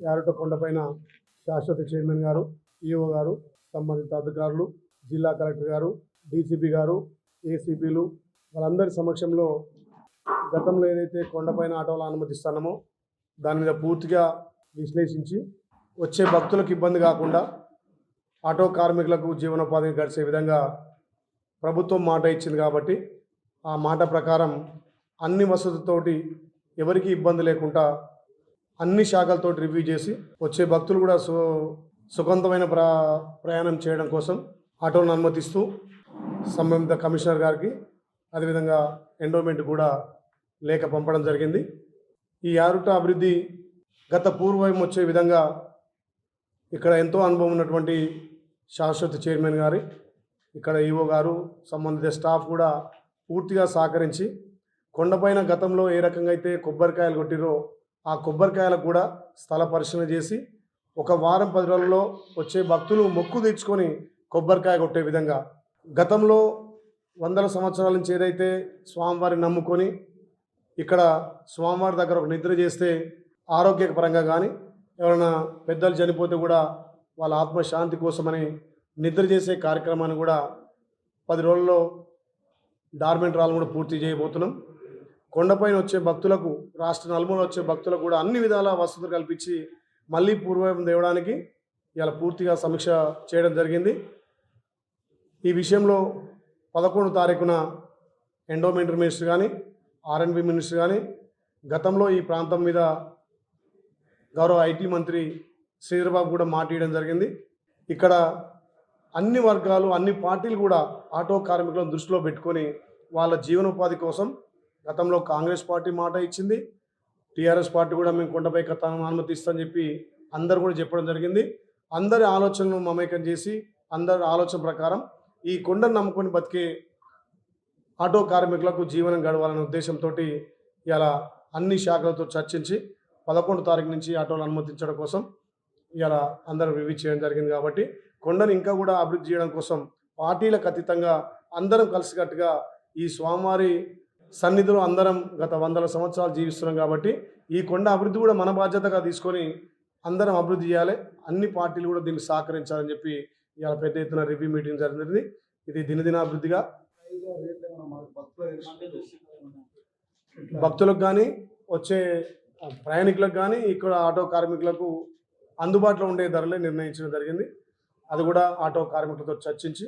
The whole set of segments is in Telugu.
యారట కొండపైన శాశ్వత చైర్మన్ గారు ఈఓ గారు సంబంధిత అధికారులు జిల్లా కలెక్టర్ గారు డీసీపీ గారు ఏసీపీలు వాళ్ళందరి సమక్షంలో గతంలో ఏదైతే కొండపైన ఆటోలు అనుమతిస్తున్నామో దాని మీద పూర్తిగా విశ్లేషించి వచ్చే భక్తులకు ఇబ్బంది కాకుండా ఆటో కార్మికులకు జీవనోపాధిని గడిచే విధంగా ప్రభుత్వం మాట ఇచ్చింది కాబట్టి ఆ మాట ప్రకారం అన్ని వసతులతోటి ఎవరికీ ఇబ్బంది లేకుండా అన్ని శాఖలతో రివ్యూ చేసి వచ్చే భక్తులు కూడా సు సుగంధమైన ప్ర ప్రయాణం చేయడం కోసం ఆటోలను అనుమతిస్తూ సంబంధిత కమిషనర్ గారికి అదేవిధంగా ఎండోమెంట్ కూడా లేఖ పంపడం జరిగింది. ఈ యారుట అభివృద్ధి గత పూర్వం వచ్చే విధంగా ఇక్కడ ఎంతో అనుభవం ఉన్నటువంటి శాశ్వత చైర్మన్ గారి ఇక్కడ ఈఓ గారు సంబంధిత స్టాఫ్ కూడా పూర్తిగా సహకరించి కొండపైన గతంలో ఏ రకంగా అయితే కొబ్బరికాయలు కొట్టిరో ఆ కొబ్బరికాయలకు కూడా స్థల పరిశీలన చేసి ఒక వారం పది రోజుల్లో వచ్చే భక్తులు మొక్కు తెచ్చుకొని కొబ్బరికాయ కొట్టే విధంగా గతంలో వందల సంవత్సరాల నుంచి ఏదైతే స్వామివారిని నమ్ముకొని ఇక్కడ స్వామివారి దగ్గర ఒక నిద్ర చేస్తే ఆరోగ్యపరంగా కానీ ఎవరైనా పెద్దలు చనిపోతే కూడా వాళ్ళ ఆత్మశాంతి కోసమని నిద్ర చేసే కార్యక్రమాన్ని కూడా పది రోజుల్లో డార్మెంట్ రాళ్ళు కూడా పూర్తి చేయబోతున్నాం. కొండపైన వచ్చే భక్తులకు రాష్ట్ర నలుమూల వచ్చే భక్తులకు కూడా అన్ని విధాల వసతులు కల్పించి మళ్ళీ పూర్వం తేవడానికి ఇలా పూర్తిగా సమీక్ష చేయడం జరిగింది. ఈ విషయంలో పదకొండు తారీఖున ఎండోమెంటర్ మినిస్టర్ కానీ ఆర్ఎన్బి మినిస్టర్ కానీ గతంలో ఈ ప్రాంతం మీద గౌరవ ఐటీ మంత్రి శ్రీధరబాబు కూడా మాట్లాడడం జరిగింది. ఇక్కడ అన్ని వర్గాలు అన్ని పార్టీలు కూడా ఆటో కార్మికులను దృష్టిలో పెట్టుకొని వాళ్ళ జీవనోపాధి కోసం గతంలో కాంగ్రెస్ పార్టీ మాట ఇచ్చింది. టీఆర్ఎస్ పార్టీ కూడా మేము కొండపై కథను అనుమతిస్తామని చెప్పి అందరు కూడా చెప్పడం జరిగింది. అందరి ఆలోచనలు మమేకం చేసి అందరి ఆలోచన ప్రకారం ఈ కొండను నమ్ముకొని బతికే ఆటో కార్మికులకు జీవనం గడవాలనే ఉద్దేశంతో ఇలా అన్ని శాఖలతో చర్చించి పదకొండు తారీఖు నుంచి ఆటోలు అనుమతించడం కోసం ఇలా అందరూ రివ్యూ చేయడం జరిగింది కాబట్టి కొండను ఇంకా కూడా అభివృద్ధి చేయడం కోసం పార్టీలకు అతీతంగా అందరం కలిసికట్టుగా ఈ స్వామివారి సన్నిధిలో అందరం గత వందల సంవత్సరాలు జీవిస్తున్నాం కాబట్టి ఈ కొండ అభివృద్ధి కూడా మన బాధ్యతగా తీసుకొని అందరం అభివృద్ధి చేయాలి. అన్ని పార్టీలు కూడా దీన్ని సహకరించాలని చెప్పి ఇవాళ పెద్ద ఎత్తున రివ్యూ మీటింగ్ జరిగింది. ఇది దినదినాభివృద్ధిగా భక్తులకు కానీ వచ్చే ప్రయాణికులకు కానీ ఇక్కడ ఆటో కార్మికులకు అందుబాటులో ఉండే ధరలే నిర్ణయించడం జరిగింది. అది కూడా ఆటో కార్మికులతో చర్చించి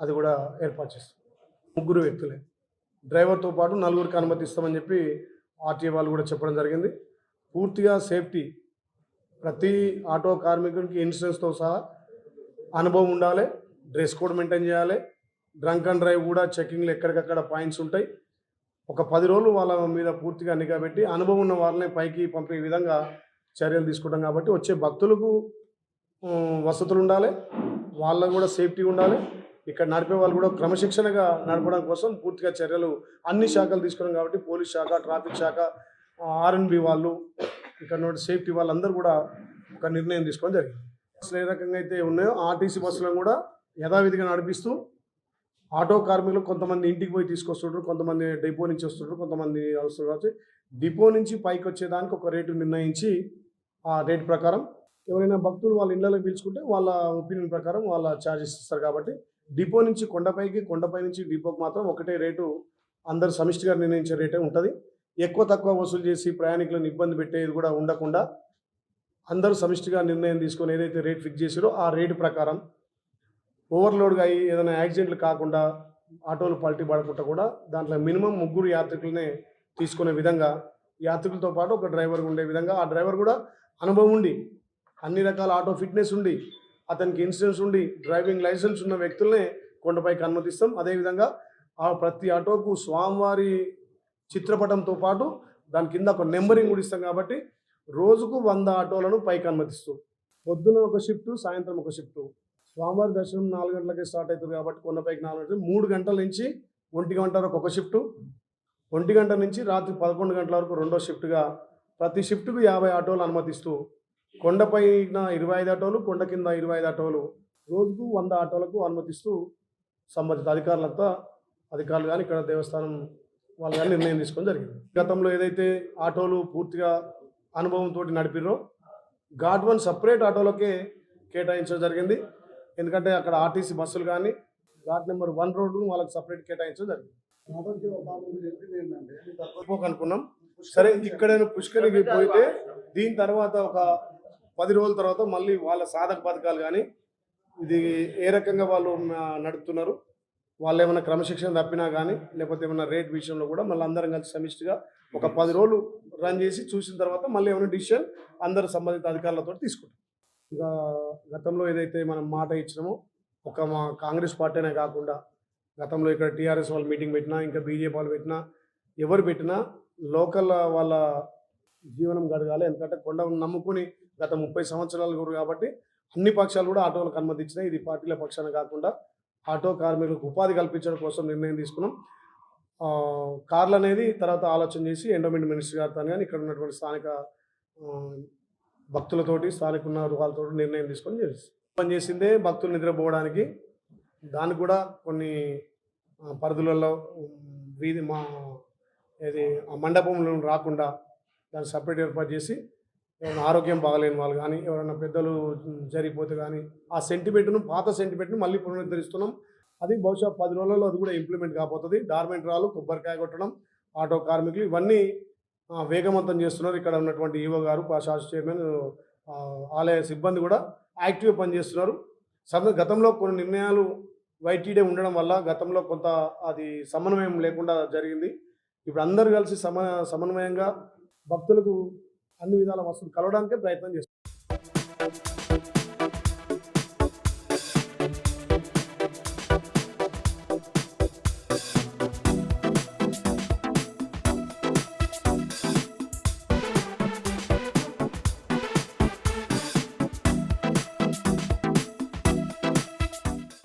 అది కూడా ఏర్పాటు చేస్తాం. ముగ్గురు వ్యక్తులే. డ్రైవర్తో పాటు నలుగురికి అనుమతిస్తామని చెప్పి ఆర్టీఏ వాళ్ళు కూడా చెప్పడం జరిగింది. పూర్తిగా సేఫ్టీ ప్రతి ఆటో కార్మికుడికి ఇన్సూరెన్స్తో సహా అనుభవం ఉండాలి. డ్రెస్ కోడ్ మెయింటైన్ చేయాలి. డ్రంక్ అండ్ డ్రైవ్ కూడా చెక్కింగ్లు ఎక్కడికక్కడ పాయింట్స్ ఉంటాయి. ఒక పది రోజులు వాళ్ళ మీద పూర్తిగా నిఘా పెట్టి అనుభవం ఉన్న వాళ్ళని పైకి పంపే విధంగా చర్యలు తీసుకుంటాం కాబట్టి వచ్చే భక్తులకు వసతులు ఉండాలి. వాళ్ళకు కూడా సేఫ్టీ ఉండాలి. ఇక్కడ నడిపే వాళ్ళు కూడా క్రమశిక్షణగా నడపడం కోసం పూర్తిగా చర్యలు అన్ని శాఖలు తీసుకున్నాం కాబట్టి పోలీస్ శాఖ ట్రాఫిక్ శాఖ ఆర్ఎన్బి వాళ్ళు ఇక్కడ సేఫ్టీ వాళ్ళందరూ కూడా ఒక నిర్ణయం తీసుకోవడం జరిగింది. అసలు ఏ రకంగా అయితే ఉన్నాయో ఆర్టీసీ బస్సులను కూడా యథావిధిగా నడిపిస్తూ ఆటో కార్మికులు కొంతమంది ఇంటికి పోయి తీసుకొస్తుంటారు కొంతమంది డిపో నుంచి వస్తుంటారు కొంతమంది వస్తారు కాబట్టి డిపో నుంచి పైకి వచ్చేదానికి ఒక రేటు నిర్ణయించి ఆ రేటు ప్రకారం ఎవరైనా భక్తులు వాళ్ళ ఇళ్ళలో పిలుచుకుంటే వాళ్ళ ఒపీనియన్ ప్రకారం వాళ్ళ ఛార్జెస్ ఇస్తారు కాబట్టి డిపో నుంచి కొండపైకి కొండపై నుంచి డిపోకి మాత్రం ఒకటే రేటు అందరు సమిష్టిగా నిర్ణయించే రేటే ఉంటుంది. ఎక్కువ తక్కువ వసూలు చేసి ప్రయాణికులను ఇబ్బంది పెట్టేది కూడా ఉండకుండా అందరూ సమిష్టిగా నిర్ణయం తీసుకొని ఏదైతే రేట్ ఫిక్స్ చేసారో ఆ రేటు ప్రకారం ఓవర్లోడ్గా అయ్యి ఏదైనా యాక్సిడెంట్లు కాకుండా ఆటోలు పల్టీ పడకుండా కూడా దాంట్లో మినిమం ముగ్గురు యాత్రికులనే తీసుకునే విధంగా యాత్రికులతో పాటు ఒక డ్రైవర్ ఉండే విధంగా ఆ డ్రైవర్ కూడా అనుభవం ఉండి అన్ని రకాల ఆటో ఫిట్నెస్ ఉండి అతనికి ఇన్సూరెన్స్ ఉండి డ్రైవింగ్ లైసెన్స్ ఉన్న వ్యక్తులనే కొండపైకి అనుమతిస్తాం. అదేవిధంగా ఆ ప్రతి ఆటోకు స్వామివారి చిత్రపటంతో పాటు దాని కింద ఒక నెంబరింగ్ కూడా ఇస్తాం కాబట్టి రోజుకు వంద ఆటోలను పైకి అనుమతిస్తూ. పొద్దున ఒక షిఫ్ట్ సాయంత్రం ఒక షిఫ్ట్. స్వామివారి దర్శనం నాలుగు గంటలకే స్టార్ట్ అవుతుంది కాబట్టి కొండపైకి నాలుగు గంటలు మూడు గంటల నుంచి ఒంటి గంట వరకు ఒక షిఫ్ట్. ఒంటి గంట నుంచి రాత్రి పదకొండు గంటల వరకు రెండో షిఫ్ట్గా ప్రతి షిఫ్ట్కు యాభై ఆటోలు అనుమతిస్తూ కొండపైన ఇరవై ఐదు ఆటోలు కొండ కింద ఇరవై ఐదు ఆటోలు. రోజుకు వంద ఆటోలకు అనుమతిస్తూ సంబంధిత అధికారులంతా అధికారులు కానీ ఇక్కడ దేవస్థానం వాళ్ళు కానీ నిర్ణయం తీసుకోవడం జరిగింది. గతంలో ఏదైతే ఆటోలు పూర్తిగా అనుభవంతో నడిపిరో ఘాట్ వన్ సపరేట్ ఆటోలకే కేటాయించడం జరిగింది. ఎందుకంటే అక్కడ ఆర్టీసీ బస్సులు కానీ ఘాట్ నెంబర్ వన్ రోడ్డు వాళ్ళకి సపరేట్ కేటాయించడం జరిగింది. అనుకున్నాం సరే ఇక్కడైనా పుష్కరికి పోయితే దీని తర్వాత ఒక పది రోజుల తర్వాత మళ్ళీ వాళ్ళ సాధక పథకాలు కానీ ఇది ఏ రకంగా వాళ్ళు నడుపుతున్నారు వాళ్ళు ఏమైనా క్రమశిక్షణ తప్పినా కానీ లేకపోతే ఏమైనా రేట్ విషయంలో కూడా మళ్ళీ అందరం కలిసి సమిష్టిగా ఒక పది రోజులు రన్ చేసి చూసిన తర్వాత మళ్ళీ ఏమైనా డిసిషన్ అందరు సంబంధిత అధికారులతో తీసుకుంటాం. ఇంకా గతంలో ఏదైతే మనం మాట ఇచ్చినామో ఒక మా కాంగ్రెస్ పార్టీనే కాకుండా గతంలో ఇక్కడ టీఆర్ఎస్ వాళ్ళు మీటింగ్ పెట్టినా ఇంకా బీజేపీ వాళ్ళు పెట్టినా ఎవరు పెట్టినా లోకల్ వాళ్ళ జీవనం గడగాలి. ఎందుకంటే కొండ నమ్ముకుని గత ముప్పై సంవత్సరాలు కూడా కాబట్టి అన్ని పక్షాలు కూడా ఆటోలకు అనుమతించినాయి. ఇది పార్టీల పక్షాన కాకుండా ఆటో కార్మికులకు ఉపాధి కల్పించడం కోసం నిర్ణయం తీసుకున్నాం. కార్లు అనేది తర్వాత ఆలోచన చేసి ఎండోమెంట్ మినిస్టర్ గారితో కానీ ఇక్కడ ఉన్నటువంటి స్థానిక భక్తులతోటి స్థానిక ఉన్న వాళ్ళతో నిర్ణయం తీసుకొని చేసి పని చేసిందే భక్తులు నిద్రపోవడానికి. దానికి కూడా కొన్ని పరిధులలో వీధి మా ఇది ఆ మండపంలో రాకుండా దాన్ని సపరేట్ ఏర్పాటు చేసి ఎవరైనా ఆరోగ్యం బాగలేని వాళ్ళు కానీ ఎవరైనా పెద్దలు జరిగిపోతే కానీ ఆ సెంటిమెంట్ను పాత సెంటిమెంట్ను మళ్ళీ పునరుద్ధరిస్తున్నాం. అది బహుశా పది రోజులలో అది కూడా ఇంప్లిమెంట్ కాబోతుంది. డార్మెంట్ రాళ్ళు కొబ్బరికాయ కొట్టడం ఆటో కార్మికులు ఇవన్నీ వేగవంతం చేస్తున్నారు. ఇక్కడ ఉన్నటువంటి ఈవో గారు శాసన చైర్మన్ ఆలయ సిబ్బంది కూడా యాక్టివ్గా పనిచేస్తున్నారు. సమ గతంలో కొన్ని నిర్ణయాలు వైటీడే ఉండడం వల్ల గతంలో కొంత అది సమన్వయం లేకుండా జరిగింది. ఇప్పుడు అందరూ కలిసి సమ సమన్వయంగా భక్తులకు అన్ని విధాల వస్తువులు కలవడానికే ప్రయత్నం చేస్తాం